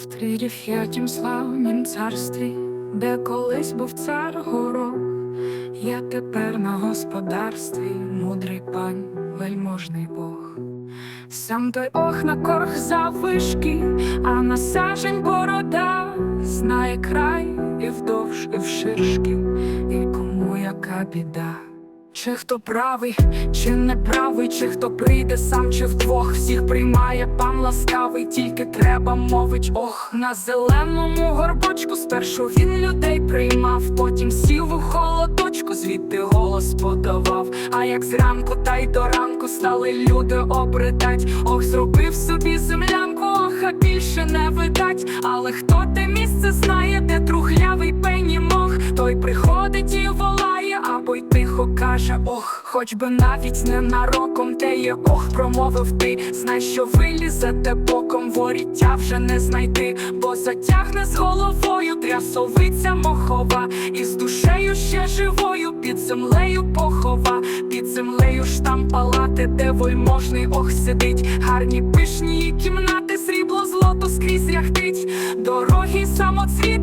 В тридев'ятім славнім царстві, де колись був цар горох, я тепер на господарстві, мудрий пан, вельможний Бог. Сам той ох на корх заввишки, а на сажень борода знає край і вдовж, і вширшки, і кому яка біда. Чи хто правий, чи не правий, чи хто прийде сам, чи вдвох всіх приймає пан ласкавий, тільки треба мовить ох на зеленому горбочку. Спершу він людей приймав, потім сів у холодочку, звідти голос подавав. А як зранку, та й до ранку стали люди обридать. Ох, зробив собі землянку, ох, а більше не видать. Але хто те місце знає, хоч би навіть ненароком те є ох, промовив ти. Знай, що вилізете боком, воріття вже не знайти, бо затягне з головою трясовиця мохова, і з душею ще живою, під землею похова, під землею ж там палати, де вельможний ох сидить, гарні пишні кімнати, срібло, злото скрізь ряхтить, дорогі самоцвіти,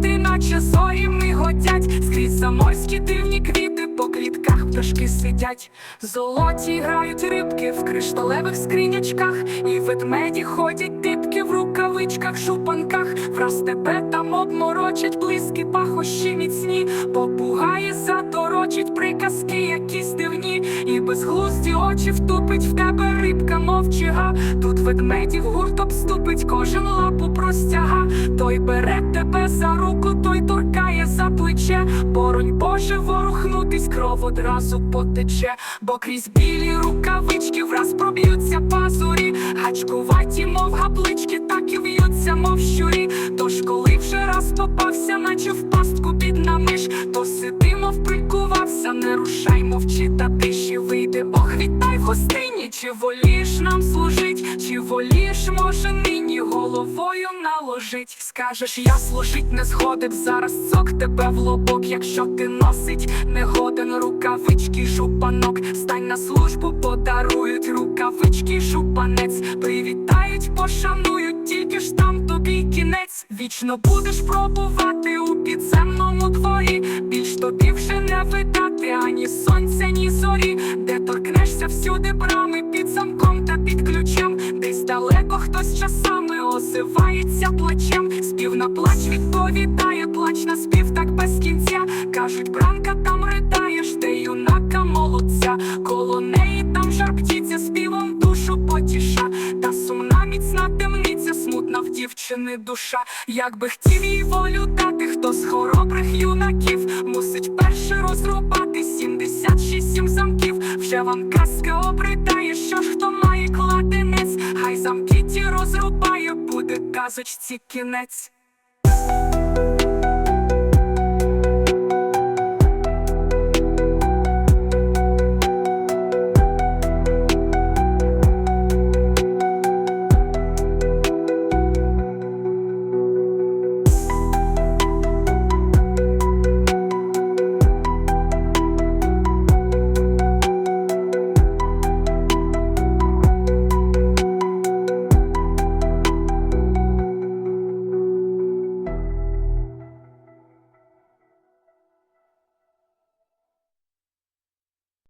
сидять, золоті грають рибки в кришталевих скринячках, і ведмеді ходять дибки в рукавичках, шупанках, враз тебе там обморочать близькі пахощі міцні, попугаї заторочить приказки, якісь дивні, і безглузді очі втупить в тебе рибка мовчига. Тут ведмедів гурт обступить, кожен лапу простяга. Той бере тебе за руку, той торкає за. Боронь Боже, ворухнутись, кров одразу потече, бо крізь білі рукавички враз проб'ються пазурі, гачкуваті, мов гаплички, і в'ються, мов щурі. Тож, коли вже раз попався, наче в пастку бідна миш, то сиди, мов прикувався, не рушай, мовчи та тиші вийде. Ох, вітай в гостині, чи волієш нам служить, чи волієш, може, нині головою наложить. Скажеш, я служить не згоден, зараз цок тебе в лобок, якщо ти носить, не годен рукавички, жупанок, стань на службу, подарують рукавички, жупанець, привітають, пошанують, тільки ж там тобі кінець. Вічно будеш пробувати у підземному дворі, більш тобі вже не видати ані сонця, ні зорі, де торкнешся всюди брами під замком та під ключем, десь далеко хтось часами озивається плачем. Спів на плач відповідає, плач на спів так без кінця. Кажуть, бранка там ридає, жде юнака молодця. Коло неї там жар птіця співом душу потіша. Та сумна міцна темниця, в дівчини душа. Як би хотів їй волю дати, хто з хоробрих юнаків мусить перше розрубати 76 сім замків. Вже вам казка обридає, що ж хто має кладенець, хай замки ті розрубає, буде казочці кінець.